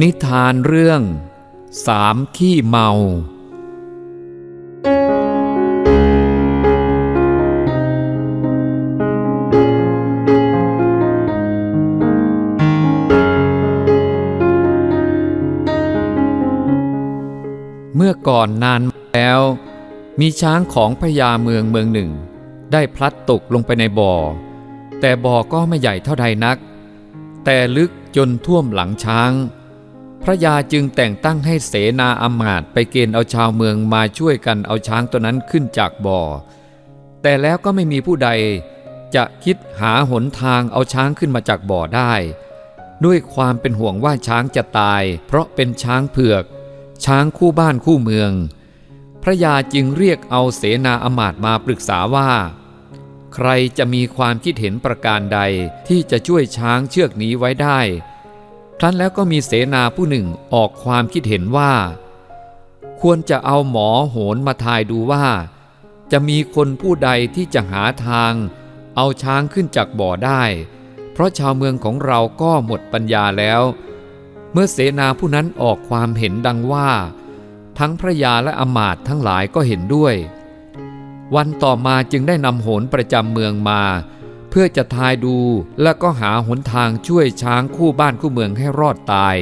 นิทานเรื่องสามขี้เมา เมื่อก่อนนานแล้ว มีช้างของพญาเมืองเมืองหนึ่ง ได้พลัดตกลงไปในบ่อ แต่บ่อก็ไม่ใหญ่เท่าใดนัก แต่ลึกจนท่วมหลังช้าง พระยาจึงแต่งตั้งให้เสนาอำมาตไปเกณฑ์เอาชาวเมืองมาช่วยกันเอาช้างตัวนั้นขึ้นจากบ่อ แต่แล้วก็ไม่มีผู้ใดจะคิดหาหนทางเอาช้างขึ้นมาจากบ่อได้ ด้วยความเป็นห่วงว่าช้างจะตาย เพราะเป็นช้างเผือก ช้างคู่บ้านคู่เมือง พระยาจึงเรียกเอาเสนาอำมาตมาปรึกษาว่า ใครจะมีความคิดเห็นประการใดที่จะช่วยช้างเชือกนี้ไว้ได้ ครั้นแล้วก็มีเสนาผู้หนึ่งออกความคิดเห็นว่าควรจะเอาหมอโหนมาทายดูว่า จะมีคนผู้ใดที่จะหาทาง เอาช้างขึ้นจากบ่อได้ เพราะชาวเมืองของเราก็หมดปัญญาแล้ว เมื่อเสนาผู้นั้นออกความเห็นดังว่า ทั้งพระยาและอมาตย์ทั้งหลายก็เห็นด้วย วันต่อมาจึงได้นำโหนประจำเมืองมา เพื่อจะทายดูและก็หาหนทางช่วยช้างคู่บ้านคู่เมืองให้รอดตาย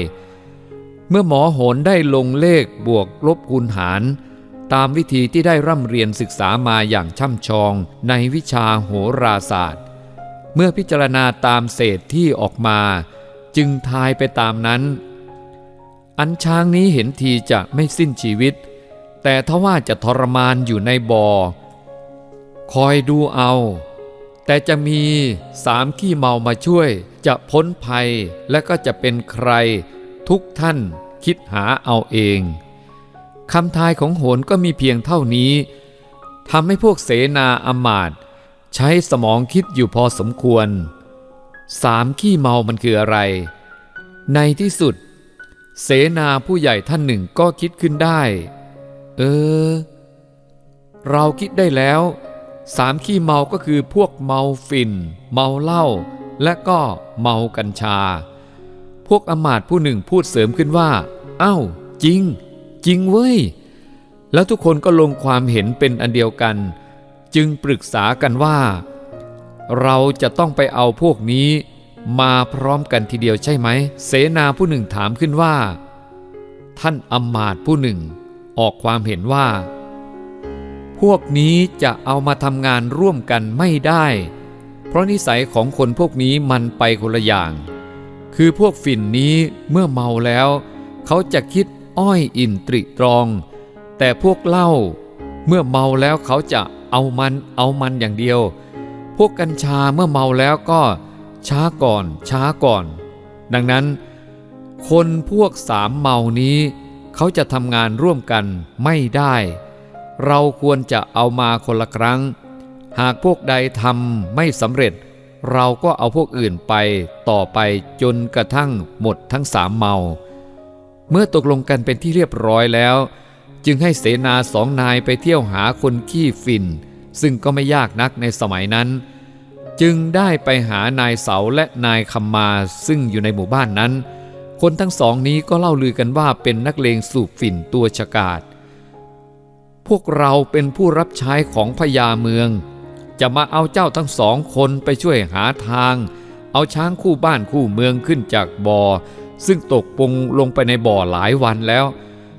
เมื่อหมอโหนได้ลงเลขบวกลบคูณหาร ตามวิธีที่ได้ร่ำเรียนศึกษามาอย่างช่ำชองในวิชาโหราศาสตร์ เมื่อพิจารณาตามเศษที่ออกมา จึงทายไปตามนั้น อันช้างนี้เห็นทีจะไม่สิ้นชีวิต แต่ถ้าว่าจะทรมานอยู่ในบ่อคอยดูเอา แต่จะมีสามขี้เมามาช่วย จะพ้นภัยและก็จะเป็นใคร ทุกท่านคิดหาเอาเองคำทายของโหนก็มีเพียงเท่านี้ทำให้พวกเสนาอมาตย์ใช้สมองคิดอยู่พอสมควรสามขี้เมามันคืออะไร ในที่สุด เสนาผู้ใหญ่ท่านหนึ่งก็คิดขึ้นได้ เออ เราคิดได้แล้ว สามขี้เมาก็คือพวกเมาฝิ่น เมาเหล้าและก็เมากัญชา พวกอมาตย์ผู้หนึ่งพูดเสริมขึ้นว่า เอ้า จริง จริงเว้ย แล้วทุกคนก็ลงความเห็นเป็นอันเดียวกัน จึงปรึกษากันว่า เราจะต้องไปเอาพวกนี้มาพร้อมกันทีเดียวใช่ไหม เสนาผู้หนึ่งถามขึ้นว่า ท่านอมาตย์ผู้หนึ่ง ออกความเห็นว่า พวกนี้จะเอามาทำงานร่วมกันไม่ได้ เพราะนิสัยของคนพวกนี้มันไปคนละอย่าง คือพวกฝิ่นนี้เมื่อเมาแล้ว เขาจะคิดอ้อยอินตริตรอง แต่พวกเหล้าเมื่อเมาแล้วเขาจะเอามันเอามันอย่างเดียว พวกกัญชาเมื่อเมาแล้วก็ช้าก่อนช้าก่อน ดังนั้น คนพวกสามเมานี้ เขาจะทำงานร่วมกันไม่ได้ เราควรจะเอามาคนละครั้ง หากพวกใดทำไม่สำเร็จ เราก็เอาพวกอื่นไปต่อไปจนกระทั่งหมดทั้งสามเมา เมื่อตกลงกันเป็นที่เรียบร้อยแล้ว จึงให้เสนาสองนายไปเที่ยวหาคนขี้ฝิ่น ซึ่งก็ไม่ยากนักในสมัยนั้น จึงได้ไปหานายเสาและนายคำมาซึ่งอยู่ในหมู่บ้านนั้น คนทั้งสองนี้ก็เล่าลือกันว่าเป็นนักเลงสูบฝิ่นตัวฉกาจ พวกเราเป็นผู้รับใช้ของพญาเมือง จะมาเอาเจ้าทั้งสองคนไปช่วยหาทาง เอาช้างคู่บ้านคู่เมืองขึ้นจากบ่อ ซึ่งตกปงลงไปในบ่อหลายวันแล้ว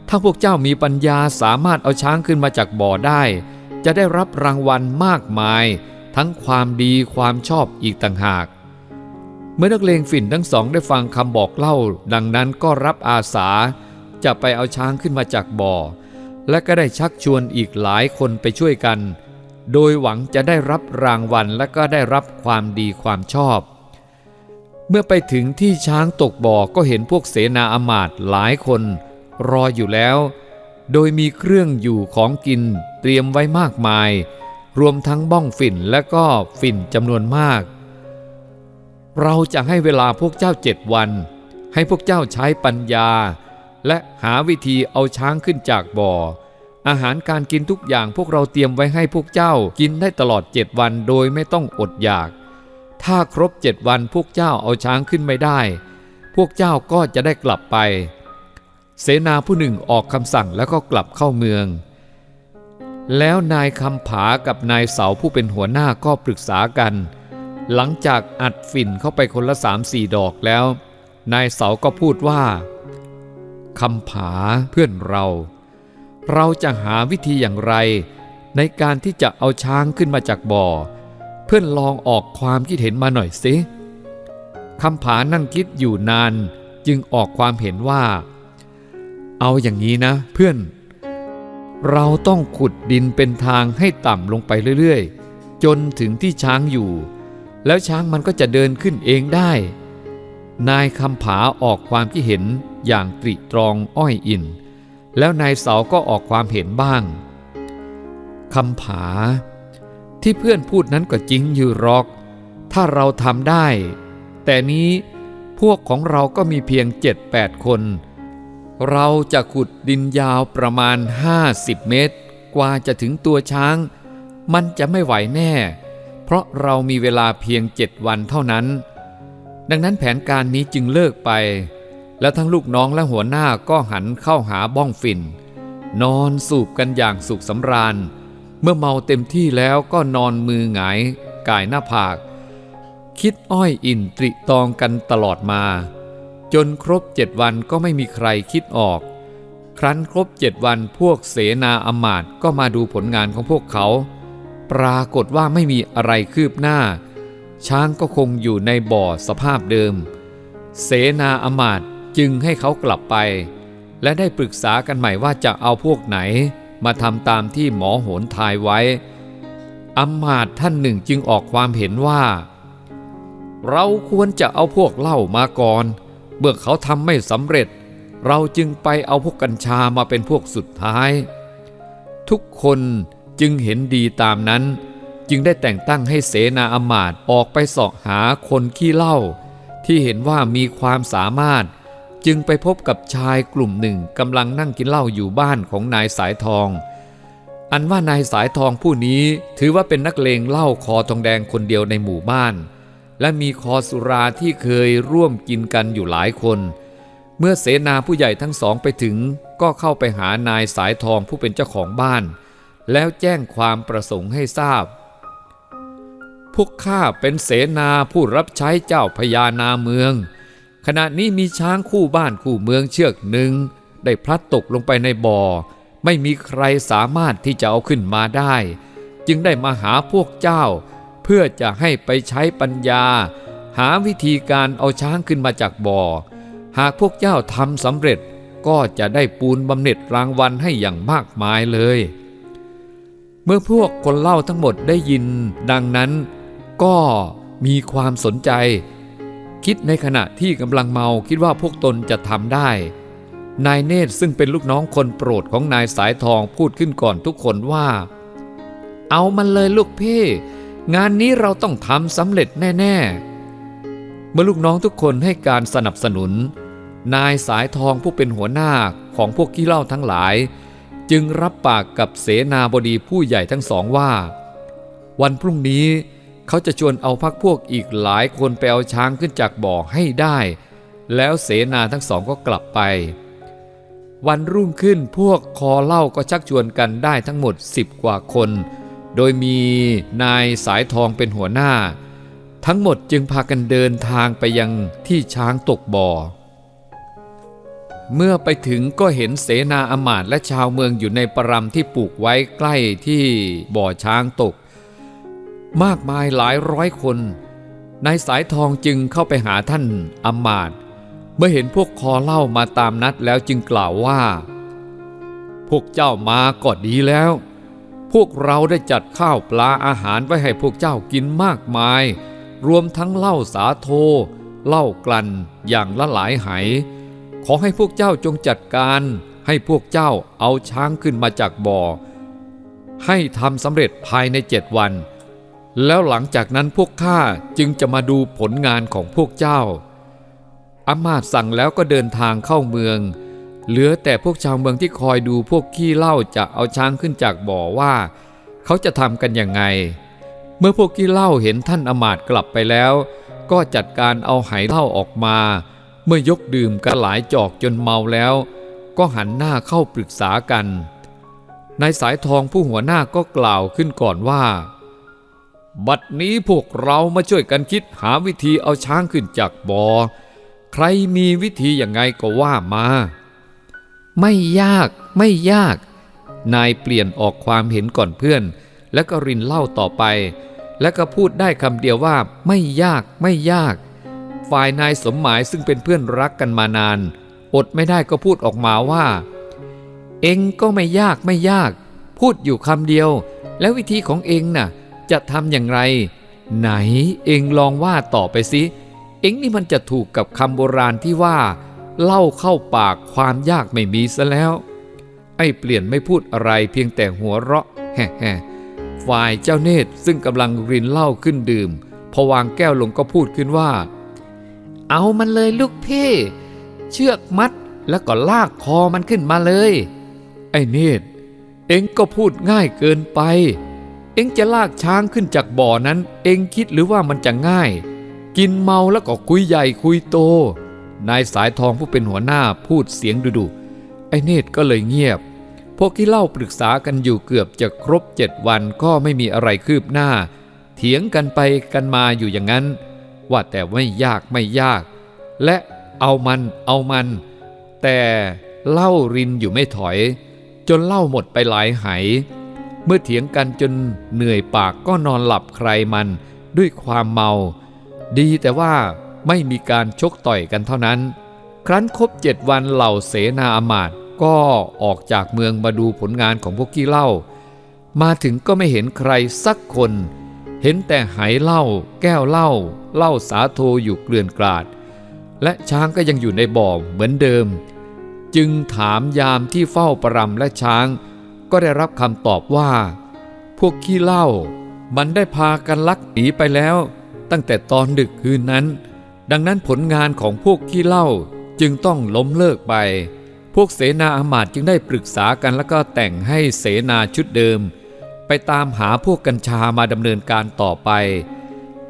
ถ้าพวกเจ้ามีปัญญาสามารถเอาช้างขึ้นมาจากบ่อได้ จะได้รับรางวัลมากมาย ทั้งความดีความชอบอีกต่างหาก เมื่อนักเลงฝิ่นทั้งสองได้ฟังคำบอกเล่า ดังนั้นก็รับอาสาจะไปเอาช้างขึ้นมาจากบ่อ และก็ได้ชักชวนอีกหลายคนไปช่วยกัน โดยหวังจะได้รับรางวัลและก็ได้รับความดีความชอบ เมื่อไปถึงที่ช้างตกบ่อก็เห็นพวกเสนาอมาตย์หลายคน รออยู่แล้ว โดยมีเครื่องอยู่ของกินเตรียมไว้มากมาย รวมทั้งบ้องฝิ่นและก็ฝิ่นจำนวนมาก เราจะให้เวลาพวกเจ้าเจ็ดวัน ให้พวกเจ้าใช้ปัญญา และหาวิธีเอาช้างขึ้นจากบ่อ อาหารการกินทุกอย่างพวกเราเตรียมไว้ให้พวกเจ้ากินได้ตลอดเจ็ดวันโดยไม่ต้องอดอยาก ถ้าครบเจ็ดวันพวกเจ้าเอาช้างขึ้นไม่ได้ พวกเจ้าก็จะได้กลับไป เสนาผู้หนึ่งออกคำสั่งแล้วก็กลับเข้าเมือง แล้วนายคำผากับนายเสาผู้เป็นหัวหน้าก็ปรึกษากัน หลังจากอัดฝิ่นเข้าไปคนละสามสี่ดอกแล้ว นายเสาก็พูดว่า คำผาเพื่อนเรา เราจะหาวิธีอย่างไร ในการที่จะเอาช้างขึ้นมาจากบ่อ เพื่อนลองออกความคิดเห็นมาหน่อยสิคำผานั่งคิดอยู่นานจึงออกความเห็นว่า เอาอย่างนี้นะ เพื่อน เราต้องขุดดินเป็นทางให้ต่ำลงไปเรื่อยๆ จนถึงที่ช้างอยู่ แล้วช้างมันก็จะเดินขึ้นเองได้ นายคำผาออกความคิดเห็นอย่างตริตรองอ้อยอิน แล้วนายเสาก็ออกความเห็นบ้างคำผา ที่เพื่อนพูดนั้นก็จริงอยู่หรอก ถ้าเราทำได้ แต่นี้พวกของเราก็มีเพียง7-8คน เราจะขุดดินยาวประมาณ 50 เมตร กว่าจะถึงตัวช้าง มันจะไม่ไหวแน่ เพราะเรามีเวลาเพียงเจ็ดวันเท่านั้น ดังนั้นแผนการนี้จึงเลิกไป และทั้งลูกน้องและหัวหน้าก็หันเข้าหาบ้องฝิ่นนอนสูบกันอย่างสุขสำราญ เมื่อเมาเต็มที่แล้วก็นอนมือหงายกายหน้าผาก คิดอ้อยอินตริตองกันตลอดมา จนครบเจ็ดวันก็ไม่มีใครคิดออก ครั้นครบเจ็ดวันพวกเสนาอมาตก็มาดูผลงานของพวกเขา ปรากฏว่าไม่มีอะไรคืบหน้า ช้างก็คงอยู่ในบ่อสภาพเดิม เสนาอมาตย์จึงให้เขากลับไป และได้ปรึกษากันใหม่ว่าจะเอาพวกไหน มาทำตามที่หมอโหนทายไว้อมาตย์ท่านหนึ่งจึงออกความเห็นว่า เราควรจะเอาพวกเหล้ามาก่อน เมื่อเขาทำไม่สำเร็จ เราจึงไปเอาพวกกัญชามาเป็นพวกสุดท้าย ทุกคนจึงเห็นดีตามนั้น จึงได้แต่งตั้งให้เสนาอมาตย์ออกไปสาะหาคนขี้เหล้าที่เห็นว่ามีความสามารถ จึงไปพบกับชายกลุ่มหนึ่งกำลังนั่งกินเหล้าอยู่บ้านของนายสายทอง อันว่านายสายทองผู้นี้ถือว่าเป็นนักเลงเหล้าคอทองแดงคนเดียวในหมู่บ้าน และมีคอสุราที่เคยร่วมกินกันอยู่หลายคน เมื่อเสนาผู้ใหญ่ทั้งสองไปถึง ก็เข้าไปหานายสายทองผู้เป็นเจ้าของบ้าน แล้วแจ้งความประสงค์ให้ทราบ วกข้าเป็นเสนาผู้รับใช้เจ้าพญานาเมือง ขณะนี้มีช้างคู่บ้านคู่เมืองเชือกหนึ่ง ได้พลัดตกลงไปในบ่อ ไม่มีใครสามารถที่จะเอาขึ้นมาได้ จึงได้มาหาพวกเจ้า เพื่อจะให้ไปใช้ปัญญา หาวิธีการเอาช้างขึ้นมาจากบ่อ หากพวกเจ้าทำสำเร็จก็จะได้ปูนบำเหน็จรางวัลให้อย่างมากมายเลย เมื่อพวกคนเล่าทั้งหมดได้ยิน ดังนั้น ก็มีความสนใจ คิดในขณะที่กำลังเมาคิดว่าพวกตนจะทำได้ นายเนตรซึ่งเป็นลูกน้องคนโปรดของนายสายทองพูดขึ้นก่อนทุกคนว่า เอามันเลยลูกพี่งานนี้เราต้องทำสำเร็จแน่ ๆ เมื่อลูกน้องทุกคนให้การสนับสนุน นายสายทองผู้เป็นหัวหน้าของพวกขี้เล้าทั้งหลาย จึงรับปากกับเสนาบดีผู้ใหญ่ทั้งสองว่า วันพรุ่งนี้ เขาจะชวนเอาพักพวกอีกหลายคนไปเอาช้างขึ้นจากบ่อให้ได้ แล้วเสนาทั้งสองก็กลับไป วันรุ่งขึ้นพวกคอเล้าก็ชักชวนกันได้ทั้งหมดสิบกว่าคน โดยมีนายสายทองเป็นหัวหน้า ทั้งหมดจึงพากันเดินทางไปยังที่ช้างตกบ่อเมื่อไปถึงก็เห็นเสนาอมาตและชาวเมืองอยู่ในปรำที่ปลูกไว้ใกล้ที่บ่อช้างตก มากมายหลายร้อยคน นายสายทองจึงเข้าไปหาท่านอำมาตย์เมื่อเห็นพวกคอเหล่ามาตามนัดแล้วจึงกล่าวว่า พวกเจ้ามาก็ดีแล้ว พวกเราได้จัดข้าวปลาอาหารไว้ให้พวกเจ้ากินมากมาย รวมทั้งเหล้าสาโทเหล้ากลั่นอย่างละหลายไห ขอให้พวกเจ้าจงจัดการให้พวกเจ้าเอาช้างขึ้นมาจากบ่อ ให้ทำสำเร็จภายในเจ็ดวัน แล้วหลังจากนั้นพวกข้าจึงจะมาดูผลงานของพวกเจ้าอามาตสั่งแล้วก็เดินทางเข้าเมือง เหลือแต่พวกชาวเมืองที่คอยดูพวกขี้เหล้าจะเอาช้างขึ้นจากบ่อว่า เขาจะทำกันยังไง เมื่อพวกขี้เหล้าเห็นท่านอามาตกลับไปแล้ว ก็จัดการเอาไหเหล้าออกมา เมื่อยกดื่มกันหลายจอกจนเมาแล้ว ก็หันหน้าเข้าปรึกษากันนายสายทองผู้หัวหน้าก็กล่าวขึ้นก่อนว่า บัดนี้พวกเรามาช่วยกันคิดหาวิธีเอาช้างขึ้นจากบอ่อ ใครมีวิธีอย่างไงก็ว่ามา ไม่ยากไม่ยาก นายเปลี่ยนออกความเห็นก่อนเพื่อน แล้วก็รินเล่าต่อไป แล้วก็พูดได้คำเดียวว่าไม่ยากไม่ยาก ฝ่ายนายสมหมายซึ่งเป็นเพื่อนรักกันมานาน อดไม่ได้ก็พูดออกมาว่า เองก็ไม่ยากไม่ยาก พูดอยู่คำเดียว แล้ววิธีของเองน่ะ จะทำอย่างไร ไหนเองลองว่าต่อไปสิ เองนี่มันจะถูกกับคำโบราณที่ว่า เล่าเข้าปากความยากไม่มีซะแล้ว ไอ้เปลี่ยนไม่พูดอะไรเพียงแต่หัวเราะแฮ่ฝ่ายเจ้าเนตรซึ่งกำลังรินเหล้าขึ้นดื่ม พอวางแก้วลงก็พูดขึ้นว่า เอามันเลยลูกพี่เชือกมัดแล้วก็ลากคอมันขึ้นมาเลย ไอ้เนตรเอ็งก็พูดง่ายเกินไป องจะลากช้างขึ้นจากบ่อนั้น เองคิดหรือว่ามันจะง่าย กินเมาแล้วก็คุยใหญ่คุยโต นายสายทองผู้เป็นหัวหน้าพูดเสียงดุๆไอ้เนตรก็เลยเงียบ พวกที่เล่าปรึกษากันอยู่เกือบจะครบเจ็ดวันก็ไม่มีอะไรคืบหน้า เถียงกันไปกันมาอยู่อย่างนั้น ว่าแต่ไม่ยากไม่ยาก และเอามันเอามัน แต่เล่ารินอยู่ไม่ถอย จนเล่าหมดไปหลายไห เมื่อเถียงกันจนเหนื่อยปากก็นอนหลับใครมันด้วยความเมา ดีแต่ว่าไม่มีการชกต่อยกันเท่านั้น ครั้นครบเจ็ดวันเหล่าเสนาอำมาตย์ก็ออกจากเมืองมาดูผลงานของพวกขี้เหล้ามาถึงก็ไม่เห็นใครสักคน เห็นแต่ไหเหล้าแก้วเหล้าเหล้าสาโทอยู่เกลื่อนกลาด และช้างก็ยังอยู่ในบ่อเหมือนเดิม จึงถามยามที่เฝ้าประรำและช้าง ก็ได้รับคำตอบว่า พวกขี้เหล้ามันได้พากันลักหนีไปแล้ว ตั้งแต่ตอนดึกคืนนั้น ดังนั้นผลงานของพวกขี้เหล้าจึงต้องล้มเลิกไป พวกเสนาอามาตย์จึงได้ปรึกษากันแล้วก็แต่งให้เสนาชุดเดิม ไปตามหาพวกกัญชามาดำเนินการต่อไป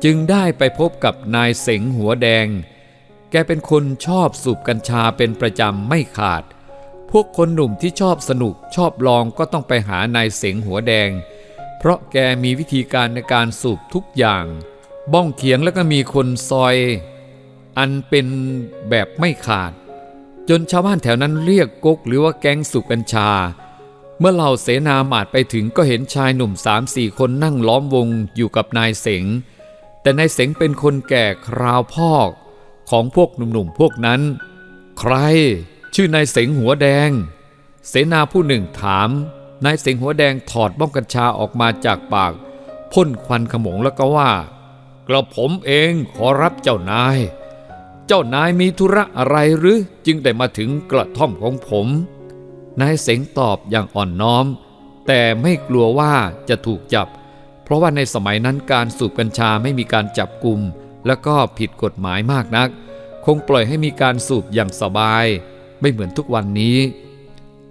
จึงได้ไปพบกับนายเสงหัวแดง แกเป็นคนชอบสูบกัญชาเป็นประจำไม่ขาด พวกคนหนุ่มที่ชอบสนุกชอบลองก็ต้องไปหานายเสงหัวแดง เพราะแกมีวิธีการในการสูบทุกอย่าง บ้องเขียงแล้วก็มีคนซอย อันเป็นแบบไม่ขาด จนชาวบ้านแถวนั้นเรียกก๊กหรือว่าแก๊งสูบกัญชา เมื่อเหล่าเสนาหมาดไปถึงก็เห็นชายหนุ่มสามสี่คนนั่งล้อมวงอยู่กับนายเสง แต่นายเสงเป็นคนแก่คราวพอกของพวกหนุ่มๆพวกนั้น ใคร ชื่อนายเสงหัวแดง เสนาผู้หนึ่งถามนายเสงหัวแดงถอดบ้องกัญชาออกมาจากปากพ่นควันขโมงแล้วก็ว่า กระผมเองขอรับเจ้านาย เจ้านายมีธุระอะไรหรือจึงได้มาถึงกระท่อมของผมนายเสงตอบอย่างอ่อนน้อม แต่ไม่กลัวว่าจะถูกจับ เพราะว่าในสมัยนั้นการสูบกัญชาไม่มีการจับกลุ่ม แล้วก็ผิดกฎหมายมากนัก คงปล่อยให้มีการสูบอย่างสบาย ไม่เหมือนทุกวันนี้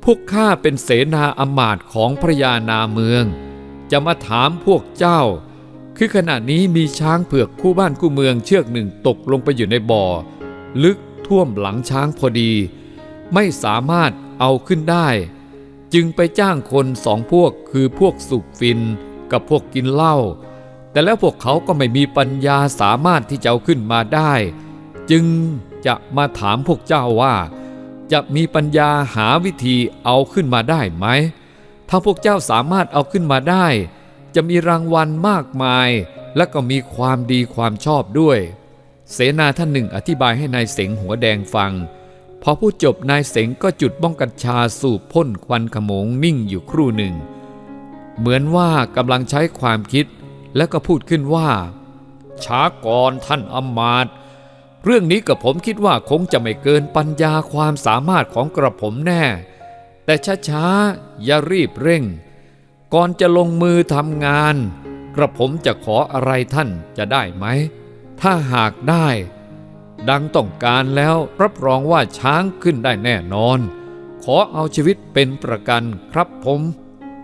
พวกข้าเป็นเสนาอมาตของพระยานาเมือง จะมาถามพวกเจ้า คือขณะนี้มีช้างเผือกคู่บ้านคู่เมืองเชือกหนึ่งตกลงไปอยู่ในบ่อ ลึกท่วมหลังช้างพอดี ไม่สามารถเอาขึ้นได้ จึงไปจ้างคนสองพวกคือพวกสูบฟินกับพวกกินเหล้าแต่แล้วพวกเขาก็ไม่มีปัญญาสามารถที่จะเอาขึ้นมาได้ จึงจะมาถามพวกเจ้าว่า จะมีปัญญาหาวิธีเอาขึ้นมาได้ไหม ถ้าพวกเจ้าสามารถเอาขึ้นมาได้ จะมีรางวัลมากมาย และก็มีความดีความชอบด้วย เสนาท่านหนึ่งอธิบายให้นายเสงหัวแดงฟัง พอพูดจบนายเสงก็จุดบ้องกัญชาสูบพ่นควันขโมงนิ่งอยู่ครู่หนึ่ง เหมือนว่ากำลังใช้ความคิด แล้วก็พูดขึ้นว่า ช้าก่อนท่านอมาตย์ เรื่องนี้กับผมคิดว่าคงจะไม่เกินปัญญาความสามารถของกระผมแน่ แต่ช้าๆ อย่ารีบเร่ง ก่อนจะลงมือทำงาน กระผมจะขออะไรท่านจะได้ไหม ถ้าหากได้ ดังต้องการแล้วรับรองว่าช้างขึ้นได้แน่นอน ขอเอาชีวิตเป็นประกันครับผม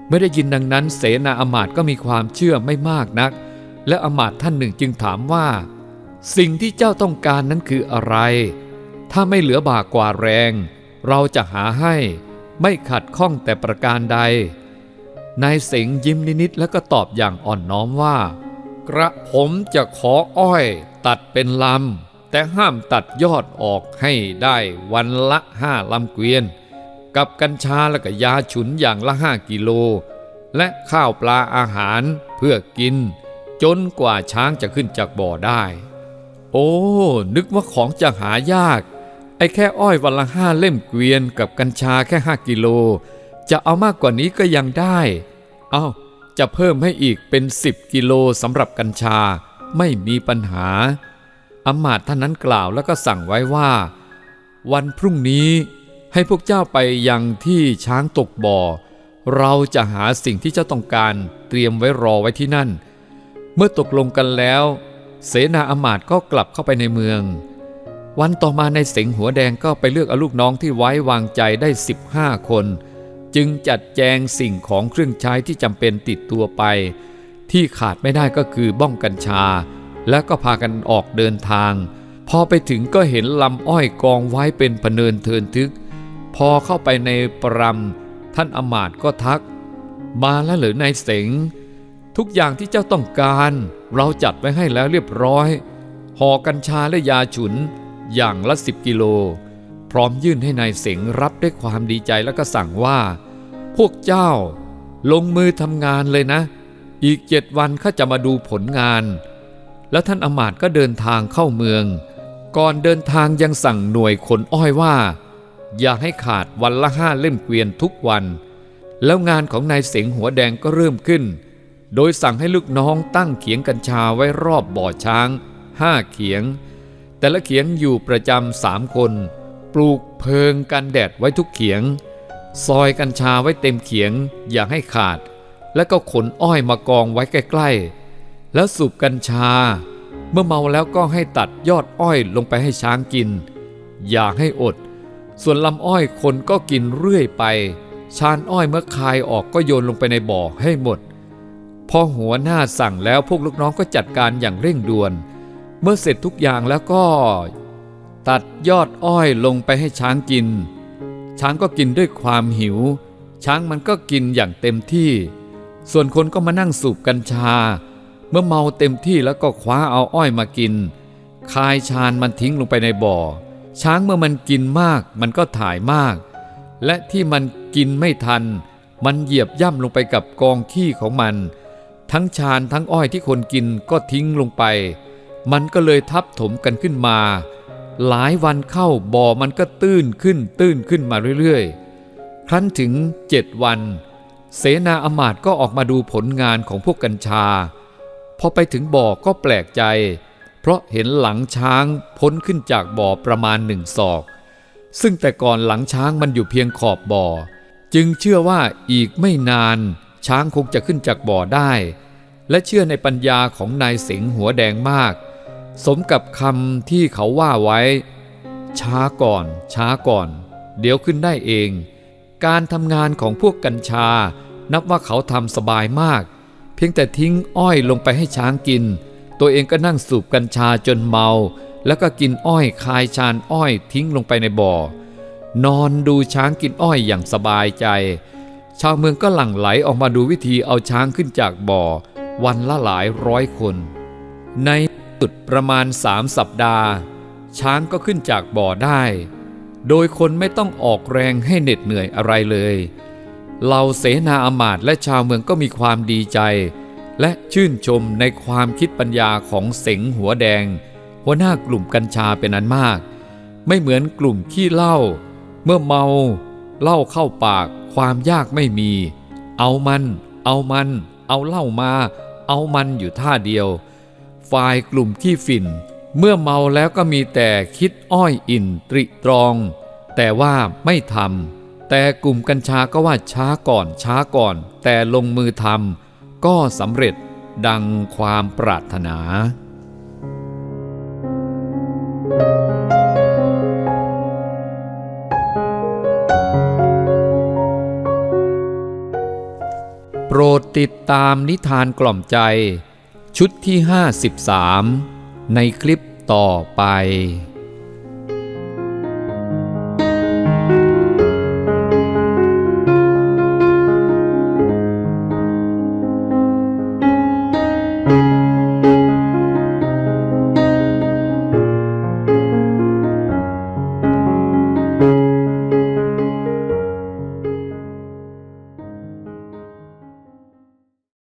เมื่อได้ยินดังนั้นเสนาอำมาตย์ก็มีความเชื่อไม่มากนัก และอำมาตย์ท่านหนึ่งจึงถามว่า สิ่งที่เจ้าต้องการนั้นคืออะไร ถ้าไม่เหลือบากกว่าแรง เราจะหาให้ไม่ขัดข้องแต่ประการใด นายเสงยิ้มนิดๆแล้วก็ตอบอย่างอ่อนน้อมว่า กระผมจะขออ้อย ตัดเป็นลำ แต่ห้ามตัดยอดออกให้ได้วันละห้าลำเกวียน กับกัญชาและก็ยาฉุนอย่างละห้ากิโล และข้าวปลาอาหารเพื่อกิน จนกว่าช้างจะขึ้นจากบ่อได้ โอ้ นึกว่าของจะหายาก ไอ้แค่อ้อยวันละห้าเล่มเกวียนกับกัญชาแค่ห้ากิโล จะเอามากกว่านี้ก็ยังได้ เอา้า จะเพิ่มให้อีกเป็น10กิโลสำหรับกัญชาไม่มีปัญหาอำมาตย์ท่านนั้นกล่าวแล้วก็สั่งไว้ว่า วันพรุ่งนี้ให้พวกเจ้าไปยังที่ช้างตกบ่อ เราจะหาสิ่งที่เจ้าต้องการเตรียมไว้รอไว้ที่นั่น เมื่อตกลงกันแล้ว เสนาอมาตย์ก็กลับเข้าไปในเมือง วันต่อมาในเสงหัวแดงก็ไปเลือกเอาลูกน้องที่ไว้วางใจได้ 15 คน จึงจัดแจงสิ่งของเครื่องใช้ที่จำเป็นติดตัวไป ที่ขาดไม่ได้ก็คือบ้องกัญชา แล้วก็พากันออกเดินทาง พอไปถึงก็เห็นลำอ้อยกองไว้เป็นพเนินเทินทึก พอเข้าไปในปรำท่านอมาตย์ก็ทัก มาแล้วหรือในเสง ทุกอย่างที่เจ้าต้องการ เราจัดไว้ให้แล้วเรียบร้อยห่อกัญชาและยาฉุน อย่างละสิบกิโล พร้อมยื่นให้นายเสงรับด้วยความดีใจแล้วก็สั่งว่า พวกเจ้า ลงมือทำงานเลยนะ อีกเจ็ดวันข้าจะมาดูผลงาน แล้วท่านอมาตย์ก็เดินทางเข้าเมือง ก่อนเดินทางยังสั่งหน่วยขนอ้อยว่า อย่าให้ขาดวันละห้าเล่มเกวียนทุกวัน แล้วงานของนายเสงหัวแดงก็เริ่มขึ้น โดยสั่งให้ลูกน้องตั้งเขียงกัญชาไว้รอบบ่อช้างห้าเขียง แต่ละเขียงอยู่ประจำสามคน ปลูกเพิงกันแดดไว้ทุกเขียง ซอยกัญชาไว้เต็มเขียงอย่าให้ขาด แล้วก็ขนอ้อยมากองไว้ใกล้ๆ แล้วสูบกัญชา เมื่อเมาแล้วก็ให้ตัดยอดอ้อยลงไปให้ช้างกิน อย่าให้อด ส่วนลำอ้อยคนก็กินเรื่อยไป ชานอ้อยเมื่อคายออกก็โยนลงไปในบ่อให้หมด อหัวหน้าสั่งแล้วพวกลูกน้องก็จัดการอย่างเร่งด่วน เมื่อเสร็จทุกอย่างแล้วก็ ตัดยอดอ้อยลงไปให้ช้างกิน ช้างก็กินด้วยความหิว ช้างมันก็กินอย่างเต็มที่ ส่วนคนก็มานั่งสูบกัญชา เมื่อเมาเต็มที่แล้วก็คว้าเอาอ้อยมากิน คายชานมันทิ้งลงไปในบ่อ ช้างเมื่อมันกินมาก มันก็ถ่ายมาก และที่มันกินไม่ทัน มันเหยียบย่ำลงไปกับกองขี้ของมัน ทั้งชานทั้งอ้อยที่คนกินก็ทิ้งลงไป มันก็เลยทับถมกันขึ้นมา หลายวันเข้าบ่อมันก็ตื้นขึ้นตื้นขึ้นมาเรื่อยๆ ครั้นถึงเจ็ดวัน เสนาอมาตก็ออกมาดูผลงานของพวกกัญชา พอไปถึงบ่อก็แปลกใจ เพราะเห็นหลังช้างพ้นขึ้นจากบ่อประมาณหนึ่งศอก ซึ่งแต่ก่อนหลังช้างมันอยู่เพียงขอบบ่อ จึงเชื่อว่าอีกไม่นาน ช้างคงจะขึ้นจากบ่อได้ และเชื่อในปัญญาของนายเสงหัวแดงมาก สมกับคำที่เขาว่าไว้ ช้าก่อน ช้าก่อน เดี๋ยวขึ้นได้เอง การทำงานของพวกกัญชา นับว่าเขาทำสบายมาก เพียงแต่ทิ้งอ้อยลงไปให้ช้างกิน ตัวเองก็นั่งสูบกัญชาจนเมา แล้วก็กินอ้อยคายชานอ้อยทิ้งลงไปในบ่อ นอนดูช้างกินอ้อยอย่างสบายใจ ชาวเมืองก็หลั่งไหลออกมาดูวิธีเอาช้างขึ้นจากบ่อ วันละหลายร้อยคน ในสุดประมาณสามสัปดาห์ ช้างก็ขึ้นจากบ่อได้ โดยคนไม่ต้องออกแรงให้เหน็ดเหนื่อยอะไรเลยเหล่าเสนาอมาตย์และชาวเมืองก็มีความดีใจ และชื่นชมในความคิดปัญญาของเสงหัวแดง หัวหน้ากลุ่มกัญชาเป็นอันมาก ไม่เหมือนกลุ่มขี้เหล้าเมื่อเมาเหล้าเข้าปาก ความยากไม่มี เอามัน เอามัน เอาเหล้ามา เอามันอยู่ท่าเดียว ฝ่ายกลุ่มขี้ฝิ่น เมื่อเมาแล้วก็มีแต่คิดอ้อยอินตริตรอง แต่ว่าไม่ทำแต่กลุ่มกัญชาก็ว่าช้าก่อนช้าก่อน แต่ลงมือทำก็สำเร็จดังความปรารถนาโป ติดตามนิทานกล่อมใจ ชุดที่ 53 ในคลิปต่อไป